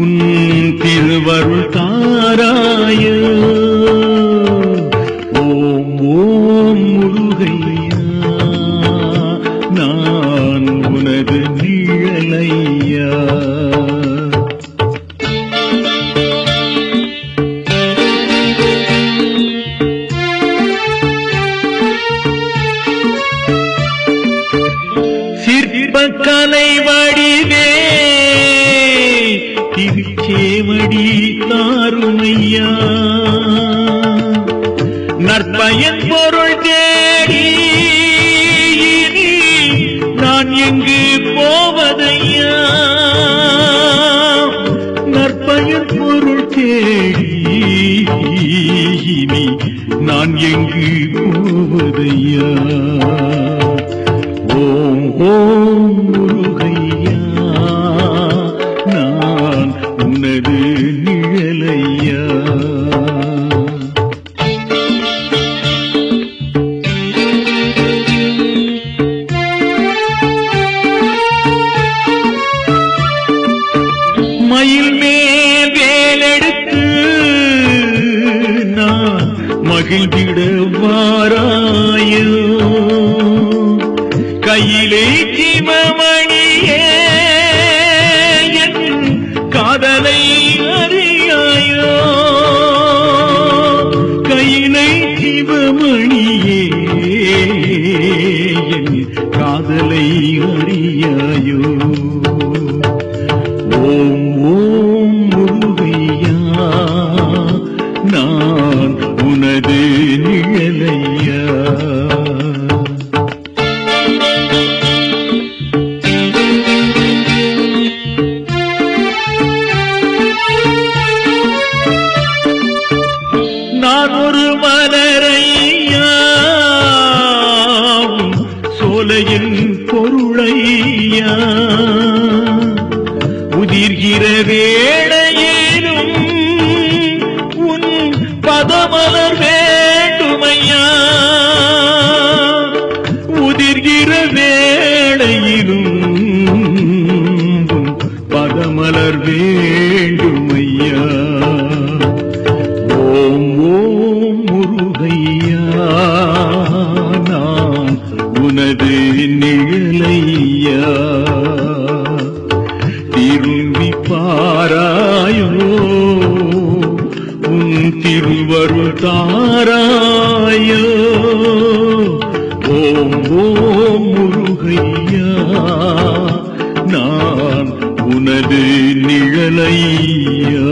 உன் திருவருள் தாராய. ஓம் ஓம் முருகையா நான் உனது நிழலையா. கொடி தாருமையா நற்பயன் பொருள் தேடி நான் எங்கு போவதையா? நற்பயன் பொருள் தேடி இனி நான் எங்கு போவதையா? ஓம் ஓம். ஐயா. மயில் மேல் வேலெடுத்து நான் மகிழ்ந்திட வாராயோ கையிலே நீயே என் காதலை அறியாயோ ஓம் ஓம் முருகையா நான் உனது நிழலையா? நான் ஒரு மலரை மையா உனது நிழலையா? திரும்பி பாராயோ உன் திருவருள் தாராயோ ஓம் ஓம் முருகையா? நான் உனது நிழலையா?